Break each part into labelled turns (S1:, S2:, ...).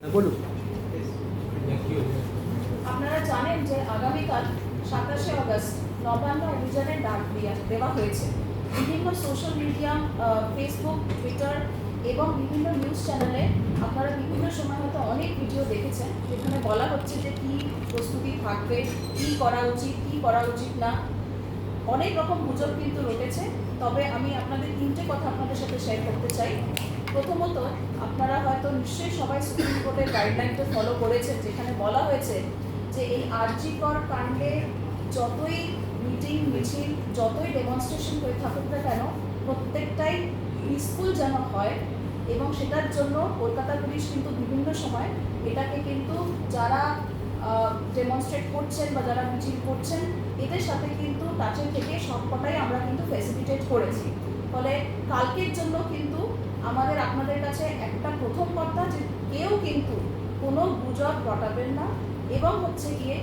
S1: হ্যাঁ, বলুন।
S2: আপনারা জানেন যে আগামীকাল সাতাশে আগস্ট নবান্ন অভিযানের ডাক দেওয়া হয়েছে। বিভিন্ন সোশ্যাল মিডিয়া ফেসবুক টুইটার এবং বিভিন্ন নিউজ চ্যানেলে আপনারা বিভিন্ন সময় হয়তো অনেক ভিডিও দেখেছেন যেখানে বলা হচ্ছে যে কী প্রস্তুতি থাকবে কী করা উচিত কী করা উচিত না। অনেক রকম গুজব কিন্তু রটেছে। তবে আমি আপনাদের তিনটে কথা আপনাদের সাথে শেয়ার করতে চাই। প্রথমত, আপনারা হয়তো নিশ্চয়ই সবাই সুপ্রিম কোর্টের গাইডলাইনটা ফলো করেছেন, যেখানে বলা হয়েছে যে এই আরজিকর কাণ্ডে যতই মিটিং মিছিল, যতই ডেমনস্ট্রেশন হয়ে থাকুক না কেন, প্রত্যেকটাই পিসফুল যেন হয় এবং সেটার জন্য কলকাতা পুলিশ কিন্তু বিভিন্ন সময় এটাকে কিন্তু যারা ডেমনস্ট্রেট করছেন বা যারা মিছিল করছেন এদের সাথে কিন্তু টাচে থেকে সবকটাই আমরা কিন্তু ফেসিলিটেট করেছি। ফলে কালকের জন্য কিন্তু আমাদের আপনাদের কাছে একটা প্রথম কথা যে কেউ কিন্তু কোনো গুজব ঘটাবেন না এবং হচ্ছে গিয়ে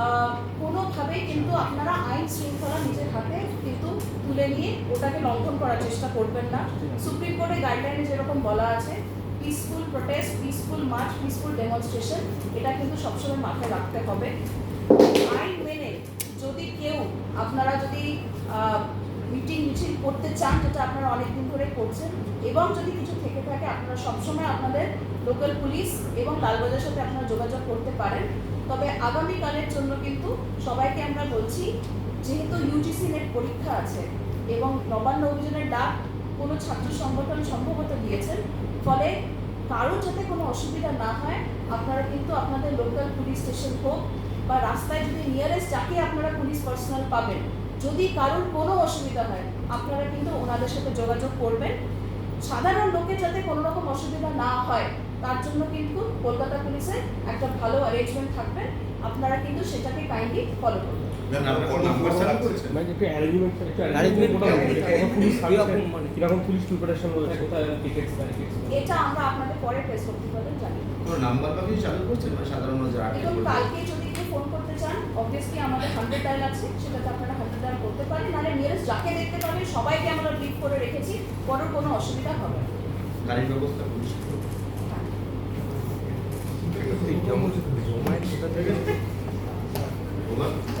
S2: আহ, কোনোভাবেই কিন্তু আপনারা আইন শৃঙ্খলা নিজের হাতে কিন্তু তুলে নিয়ে ওটাকে লঙ্ঘন করার চেষ্টা করবেন না। সুপ্রিম কোর্টের গাইডলাইনে যেরকম বলা আছে peaceful protest peaceful march peaceful demonstration এটা কিন্তু সবসময় মাথায় রাখতে হবে। আইন মেনে যদি কেউ, আপনারা যদি মিটিং মিছিল করতে চান, যেটা আপনারা অনেকদিন ধরে করছেন, এবং যদি কিছু থেকে থাকে, আপনারা সবসময় আপনাদের লোকাল পুলিশ এবং লালবাজার সাথে আপনারা যোগাযোগ করতে পারেন। তবে আগামীকালের জন্য কিন্তু সবাইকে আমরা বলছি, যেহেতু ইউজিসি নেট পরীক্ষা আছে এবং নবান্ন অভিযানের ডাক কোনো ছাত্র সংগঠন সম্ভবত দিয়েছেন, ফলে কারও যাতে কোনো অসুবিধা না হয়, আপনারা কিন্তু আপনাদের লোকাল পুলিশ স্টেশন হোক বা রাস্তায় যদি নিয়ারেস্ট যাকে আপনারা পুলিশ পার্সোনাল পাবেন, যদি কারোর কোনো অসুবিধা হয়, আপনারা কিন্তু ওনাদের সাথে যোগাযোগ করবেন। সাধারণ লোকের যাতে কোনো রকম অসুবিধা না হয় তার জন্য কিন্তু কলকাতা পুলিশের একটা ভালো অ্যারেঞ্জমেন্ট থাকবে। আপনারা কিন্তু সেটাকে কাইন্ডলি ফলো করবেন এটা আমরা আপনাদের পরে প্রেস করতে পারেন জানি
S3: কোনো নাম্বার বা চালু করছেন মানে সাধারণ?
S2: কালকে যদি কেউ ফোন করতে চান অবভিয়াসলি আমাদের হান্ড্রেড ডায়াল আছে সেটাতে আপনারা হান্ড্রেড ডায়াল করতে পারেন। নাহলে নিয়ারেস্ট যাকে দেখতে পাবেন সবাইকে আমরা করে রেখেছি কোনো অসুবিধা হবে না।
S3: গাড়ির ব্যবস্থা পুলিশ